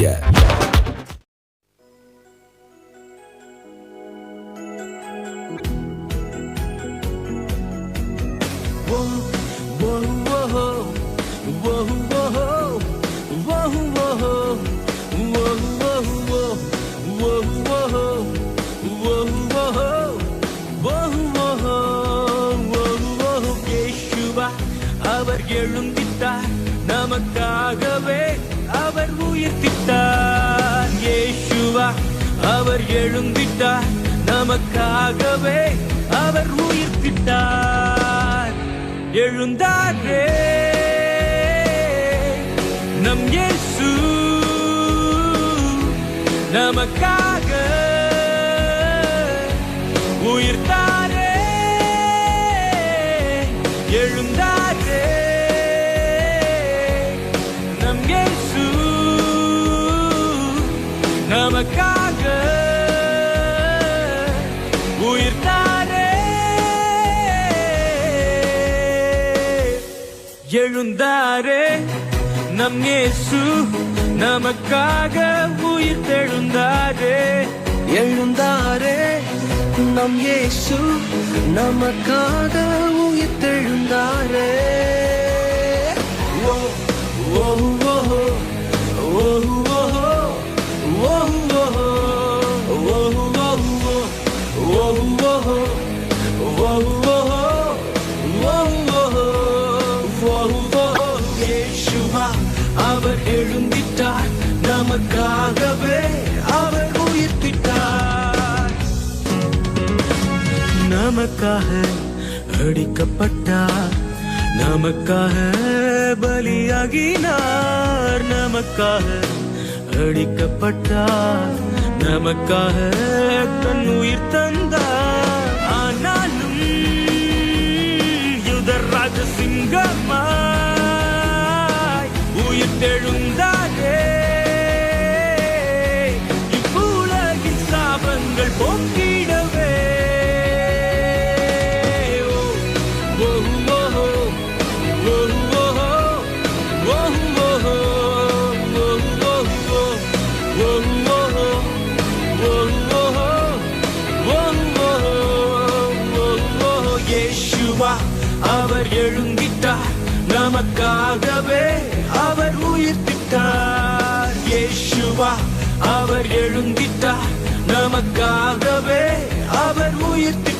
media. அவர் எழும்பி அவர் எழும்பிட்டார் நமக்காகவே அவர் உயிர்ப்பிட்டார் எழுந்தாரே நம் இயேசு நமக்காக உயிர்த்தாரே. எழுந்தார் எழுந்தாரே நம் இயேசு நமக்காக உயிர் தெழுந்தாரே. எழுந்தாரே நம் இயேசு நமக்காக உயிர் தெழுந்தாரே. அவர் எழுந்திட்டார் நமக்காகவே அவர் உயிர்த்திட்டார். நமக்காக அடிக்கப்பட்டார் நமக்காக பலியாகினார். நமக்காக அடிக்கப்பட்டார் நமக்காக தன் உயிர் தந்தார். எழுந்தாயே இவ்வுலகின் சாபங்கள் போக்கிடவே அவர் எழுந்திட்டார் நமக்காகவே இயேசுவா அவர் எழுந்திட்டார் நமக்காகவே அவர் உயிர்த்திட்டார்